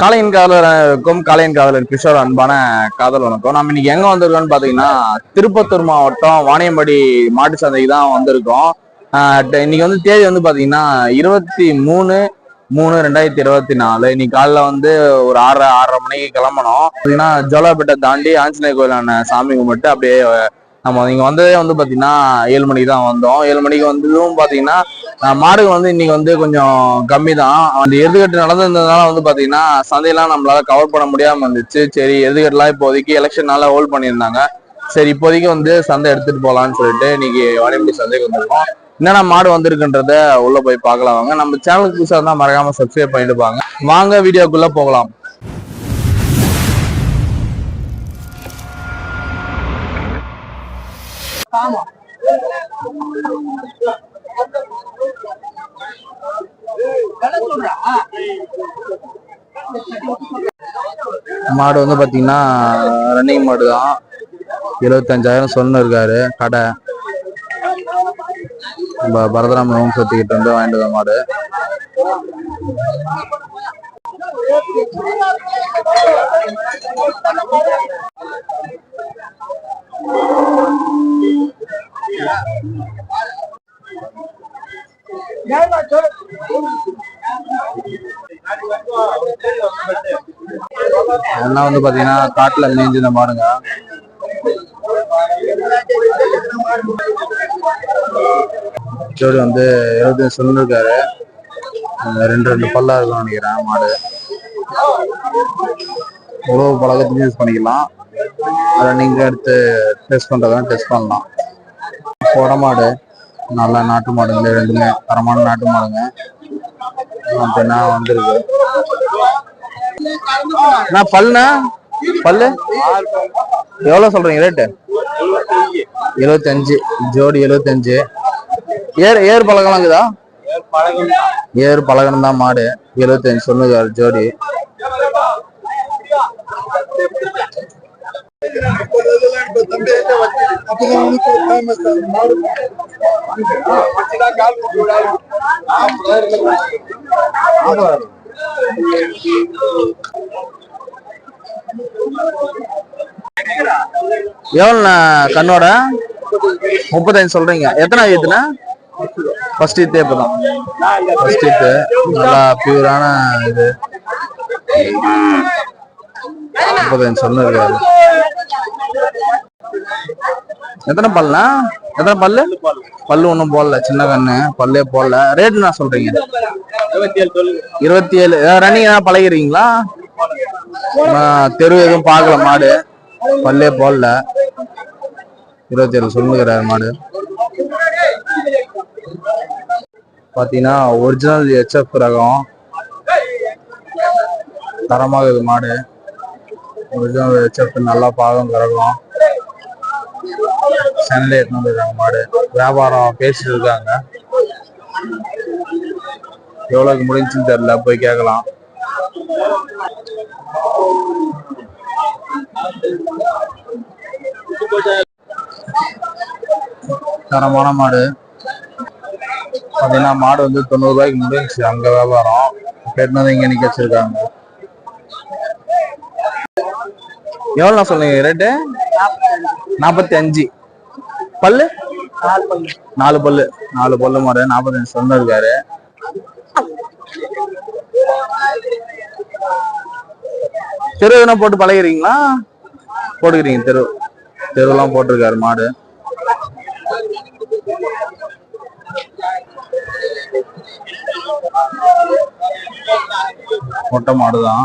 காலையின் காதலருக்கும் காலையின் காதலர் கிஷோர் அன்பான காதல் வணக்கம். நம்ம இன்னைக்கு எங்க வந்திருக்கோம்னு பாத்தீங்கன்னா திருப்பத்தூர் மாவட்டம் வாணியம்பாடி மாட்டு சந்தைக்கு தான் வந்திருக்கோம். இன்னைக்கு வந்து தேதி வந்து பாத்தீங்கன்னா இருபத்தி மூணு மூணு ரெண்டாயிரத்தி இருபத்தி நாலு. இன்னைக்கு காலைல வந்து ஒரு ஆறரை ஆறரை மணிக்கு கிளம்பணும் பாத்தீங்கன்னா ஜோலாப்பேட்டை தாண்டி ஆஞ்சநேய கோயிலான சாமி கும்பிட்டு அப்படியே நம்ம இங்க வந்ததே வந்து பாத்தீங்கன்னா ஏழு மணிக்கு தான் வந்தோம். ஏழு மணிக்கு வந்ததும் பாத்தீங்கன்னா மாடுகள் வந்து இன்னைக்கு வந்து கொஞ்சம் கம்மி தான் அந்த எருதுகட்டு நடந்திருந்ததுனால வந்து பாத்தீங்கன்னா சந்தையெல்லாம் நம்மளால கவர் பண்ண முடியாம இருந்துச்சு. சரி எருதுகட்டுலாம் இப்போதைக்கு எலெக்ஷன்னால ஹோல்ட் பண்ணியிருந்தாங்க. சரி இப்போதைக்கு வந்து சந்தை எடுத்துட்டு போகலாம்னு சொல்லிட்டு இன்னைக்கு வாணியம்படி சந்தைக்கு வந்திருக்கோம். என்னென்ன மாடு வந்திருக்குன்றத உள்ள போய் பார்க்கலாம் வாங்க. நம்ம சேனலுக்கு புதுசாக இருந்தால் மறக்காம சப்ஸ்கிரைப் பண்ணிட்டு பாங்க வாங்க வீடியோக்குள்ள போகலாம். ஆமா. மாடு வந்து பாத்தீங்கன்னா ரன்னிங் மாடு தான். இருபத்தஞ்சாயிரம் சொன்ன இருக்காரு கடை. நம்ம பரதராம வம்சத்துக்கிட்ட வந்து வாங்கிட்டு வந்த மாடு. என்ன வந்து பாத்தீங்கன்னா காட்டுல மேய்ஞ்சிருந்த மாடுங்க. ஜோடி வந்து இருபது சொல்லிருக்காரு. ரெண்டு ரெண்டு பல்லா இருக்கும் நினைக்கிறேன் மாடு. உழவு பழக்கத்துக்கு யூஸ் பண்ணிக்கலாம். அதை நீங்க எடுத்து டெஸ்ட் பண்றதா டெஸ்ட் பண்ணலாம். கொடை மாடு நல்ல நாட்டு மாடுங்க ரெண்டுமே தரமான நாட்டு மாடுங்க. அப்படின்னா வந்துருக்கு நான் பல்லுண்ணா? பல்லு? எவ்வளோ சொல்றீங்க ரேட்டு எழுபத்தஞ்சு ஜோடி எழுபத்தஞ்சு ஏர் ஏர் பழகலாம் இருக்குதா? ஏர் பழகணும் தான் மாடு. எழுபத்தஞ்சு சொல்லுங்க ஜோடி. எவ்வளோண்ணா கண்ணோட? முப்பத்தஞ்சு சொல்றீங்க. எத்தனை ஈத்துண்ணா ஃபர்ஸ்ட் ஈத்து இப்பதான் ஃபர்ஸ்ட் ஈத்து நல்லா பியூரான இது. முப்பத்தஞ்சு சொன்னிருக்காரு எத்தனை பல்லுண்ணா எத்தனை பல்லு? பல்லு ஒன்றும் போடல சின்ன கண்ணு. பல்லே போடல. ரேட் நான் சொல்றீங்க? இருபத்தி ஏழு ரன்னிங் ஏதாவது பழகிறீங்களா நான் தெரு எதுவும் பார்க்கல மாடு. பல்லே போடல. இருபத்தி ஏழு சொல்லுகிறாரு மாடு பார்த்தீங்கன்னா ஒரிஜினல் ஹெச்எஃப் ரகம். தரமாக இது மாடு. கொஞ்சம் ஹெச்எஃப் நல்லா பாகம் கறக்கும். சென்னையில் எடுத்துன்னு வந்துருக்காங்க மாடு. வியாபாரம் பேசிட்டு இருக்காங்க. எவ்வளவுக்கு முடிஞ்சுன்னு தெரியல. போய் கேட்கலாம். தரமான மாடு. பார்த்தீங்கன்னா மாடு வந்து தொண்ணூறு ரூபாய்க்கு முடிஞ்சுச்சு. அங்க வியாபாரம். கேட்டு வந்து இங்க நிக்க வச்சிருக்காங்க. எவ்வளோ சொன்னீங்க ரேட்டு நாற்பத்தி அஞ்சு பல்லு? நாலு பல்லு. நாலு பல்லு மாடு. நாற்பத்தஞ்சு சொன்ன இருக்காரு தெரு எதுனா போட்டு பழகிறீங்களா போட்டுக்கிறீங்க தெரு. தெருவெல்லாம் போட்டிருக்காரு மாடு. மொட்டை மாடுதான்.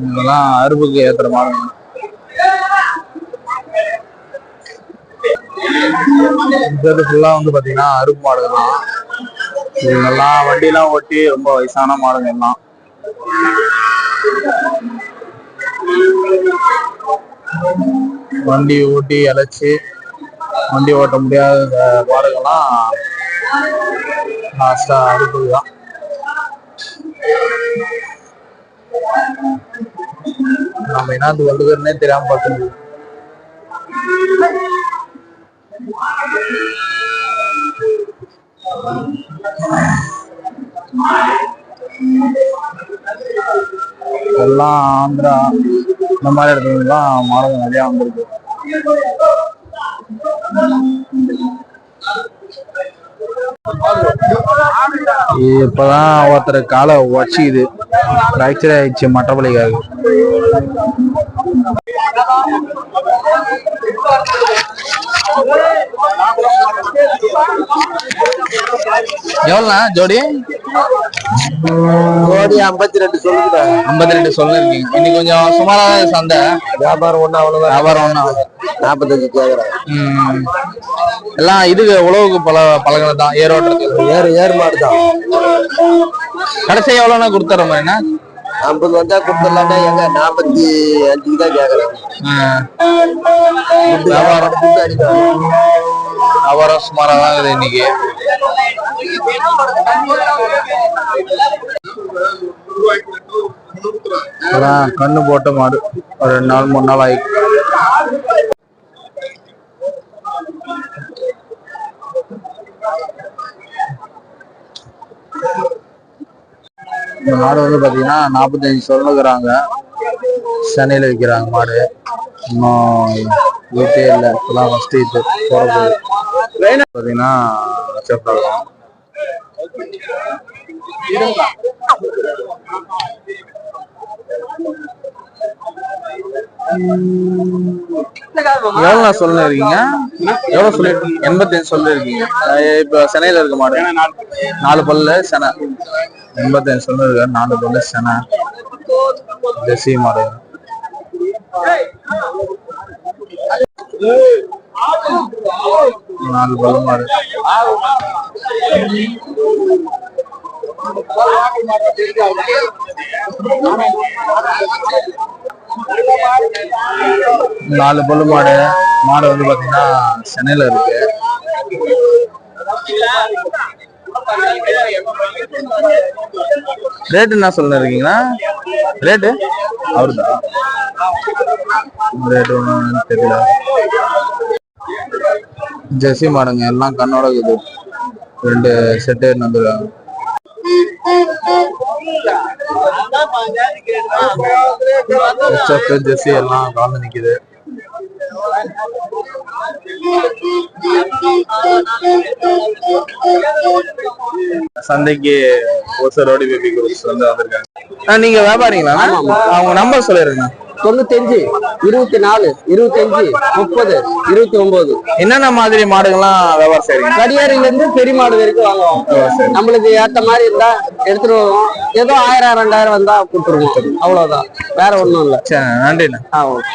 இதெல்லாம் அறுப்புக்கு ஏத்துற மாதிரி இது ஃபுல்லா வந்து பாத்தீங்கன்னா அறுப்பு மாடுகள் தான். இவங்கெல்லாம் வண்டிலாம் ஓட்டி ரொம்ப வயசான மாடுங்க எல்லாம். வண்டி ஓட்டி அழைச்சி வண்டி ஓட்ட முடியாத மாடுகள்லாம் லாஸ்டா அறுப்புக்கு தான் நம்ம என்னது வந்ததுன்னே தெரியாம பார்த்துருக்கு எல்லாம் ஆந்திரா இந்த மாதிரி இடத்துலாம் நிறைய நிறையா வந்திருக்கு. இப்பதான் ஒருத்தர் காலை உடச்சிக்குது. ஃப்ராக்சர் ஆயிடுச்சு மற்றபடிக்காக எவ்வளோண்ணா ஜோடி? கோடி ஐம்பத்தி ரெண்டு சொல்லுங்க ஐம்பத்தி ரெண்டு சொல்லிருக்கீங்க. இன்னைக்கு கொஞ்சம் சுமாரான சந்தை. வியாபாரம் ஒண்ணு அவ்வளவுதான் வியாபாரம் ஒன்றும் நாற்பத்தஞ்சு கேக்குறேன். எல்லாம் இதுக்கு உழவுக்கு பல பழகினது தான். ஏரோட்டத்துக்கு ஏறு ஏறு மாடு தான் கடைசி எவ்வளோனா கொடுத்துற மாதிரிண்ணா ஐம்பது வந்தா கொடுத்துடலாம்னா எங்க நாற்பத்தி அஞ்சுக்கு தான் கேக்குறேன். வியாபாரம் வியாபாரம். சுமாராக தான் இருக்குது இன்னைக்கு. அதான் கண்ணு போட்ட மாடு. ஒரு ரெண்டு நாள் மூணு நாள் ஆயிடுச்சு இந்த மாடு வந்து பாத்தீங்கன்னா நாற்பத்தஞ்சு சொல்லுகிறாங்க. சென்னையில விற்கிறாங்க மாடு. இன்னும் வீட்டே இல்லை. இப்பதான் ஃபர்ஸ்ட் இது போறது பாத்தீங்கன்னா சேஃப்டாகும் எவ்வளோ சொல்ல இருக்கீங்க எவ்வளோ சொல்லி எண்பத்தஞ்சு சொல்லிருக்கீங்க. அஹ் இப்ப சென்னையில இருக்க மாடு நாலு பல்லு செனை. எண்பத்தஞ்சு சொல்லிருக்காரு நாலு பல்லு சென. ஜெர்சி மாடு. நாலு பல்லு மாடு. நாலு பல்லு மாடு மாடு வந்து பாத்தீங்கன்னா சென்னையில இருக்கு. ரேட் என்ன சொல்ல இருக்கீங்களா ரேட்டு அவருதான் ரேட் ஒன்றும் தெரியல. ஜெர்சி மாடுங்க எல்லாம் கண்ணோட இருக்குது. ரெண்டு செட்டு ஹெச்எஃப் ஜெர்சி எல்லாம் கலந்து நிக்குது. சந்தைக்கு ஒசரோடி பேபி குரூப்ஸ் வந்து வந்திருக்காங்க. நீங்க வியாபாரிங்களா? அவங்க நம்பர் சொல்லிருங்க தொண்ணூத்தஞ்சு. இருபத்தி நாலு இருபத்தஞ்சு முப்பது இருபத்தி ஒன்பது என்னென்ன மாதிரி மாடுகள்லாம் வியாபாரம் செய்றீங்க? கடியாரில இருந்து பெரிய மாடு வரைக்கும் வாங்குவோம். நம்மளுக்கு ஏத்த மாதிரி இருந்தா எடுத்துட்டு வருவோம். ஏதோ ஆயிரம் ரெண்டாயிரம் வந்தா கொடுத்துருவோம். அவ்வளவுதான். வேற ஒண்ணும் இல்ல. சரி, நன்றிண்ணா. ஆ ஓகே.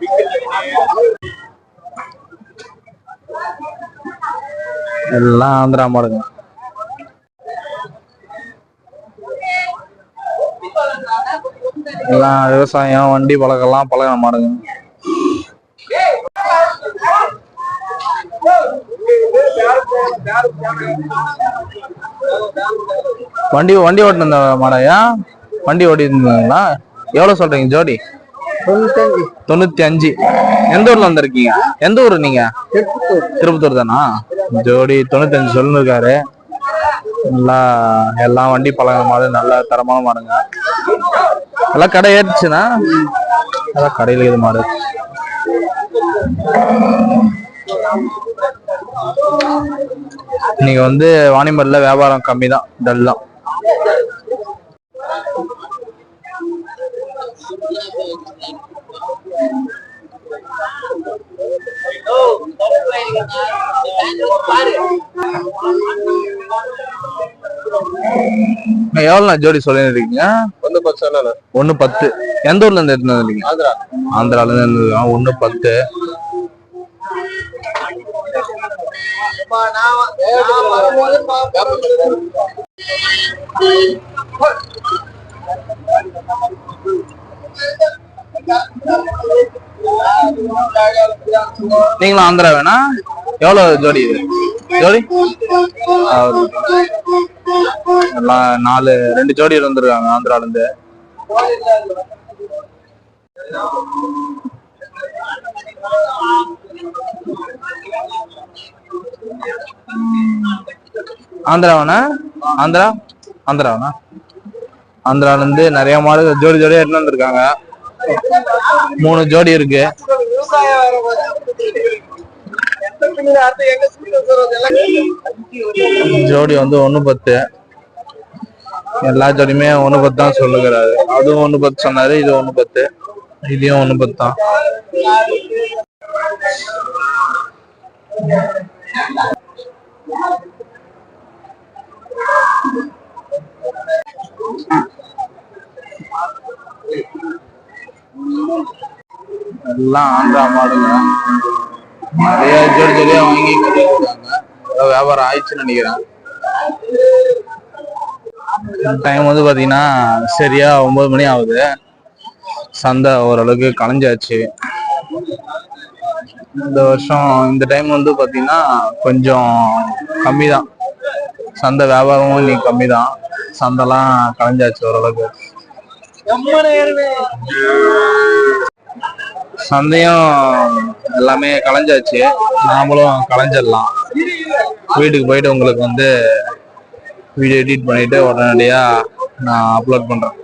எல்லாம் ஆந்திரா மாடுங்க. எல்லாம் விவசாயம் வண்டி பழக்கெல்லாம் பழகின மாடுங்க. வண்டி வண்டி ஓட்டின மாடையா வண்டி ஓட்டிட்டு இருந்தாங்களா எவ்வளவு சொல்றீங்க ஜோடி? தொண்ணூத்தி அஞ்சு எந்த ஊர்ல வந்திருக்கீங்க? எந்த ஊரு நீங்க? திருப்பத்தூர். தானா? ஜோடி தொண்ணூத்தஞ்சு சொல்லிருக்காரு. நல்லா எல்லாம் வண்டி பழகின மாடு நல்ல தரமான மாடுங்க. எல்லாம் கடை ஏறிச்சுன்னா அதான் கடையில இது மாடு. இன்னைக்கு வந்து வாணிமல்ல வியாபாரம் கம்மி தான் டல் தான் எவ்வளோ ஜோடி சொல்லிருக்கீங்க ஒண்ணு பத்து சொன்னா ஒண்ணு பத்து. எந்த ஊர்ல இருந்து எடுத்துட்டு வந்தீங்க? ஆந்திரா. ஆந்திரால இருந்து இருந்திருக்காங்க ஒண்ணு பத்து. நீங்களும் ஆந்திரா வேணா? எவ்வளவு ஜோடி இது? ஜோடி? நாலு ரெண்டு ஜோடி இருந்திருக்காங்க ஆந்திரால இருந்து ஆந்திராவாண்ணா ஆந்திரா? ஆந்திராவாண்ணா ஆந்திரால இருந்து நிறைய மாடு ஜோடி ஜோடியா எடுத்து வந்திருக்காங்க. மூணு ஜோடி இருக்கு. ஜோடி வந்து ஒண்ணு பத்து. எல்லா ஜோடியுமே ஒண்ணு பத்து தான் சொல்லுகிறாரு. அதுவும் ஒண்ணு பத்து சொன்னாரு இது ஒண்ணு பத்து. இதையும் ஒண்ணு பத்து தான் எல்லாம் ஆந்திரா மாடுங்க. நிறைய ஜோடி ஜோடியா வாங்கி கட்டிருக்காங்க வியாபாரம் ஆயிடுச்சுன்னு நினைக்கிறேன். டைம் வந்து பாத்தீங்கன்னா சரியா ஒன்பது மணி ஆகுது. சந்தை ஓரளவுக்கு கலைஞ்சாச்சு. இந்த வருஷம் இந்த டைம் வந்து பாத்தீங்கன்னா கொஞ்சம் கம்மி தான் சந்தை வியாபாரமும் இன்னைக்கு கம்மி தான் சந்தைலாம் கலைஞ்சாச்சு ஓரளவுக்கு. சந்தையும் எல்லாமே கலைஞ்சாச்சு. நாமளும் கலைஞ்சிடலாம். வீட்டுக்கு போயிட்டு உங்களுக்கு வந்து வீடியோ எடிட் பண்ணிட்டு உடனடியா நான் அப்லோட் பண்றேன்.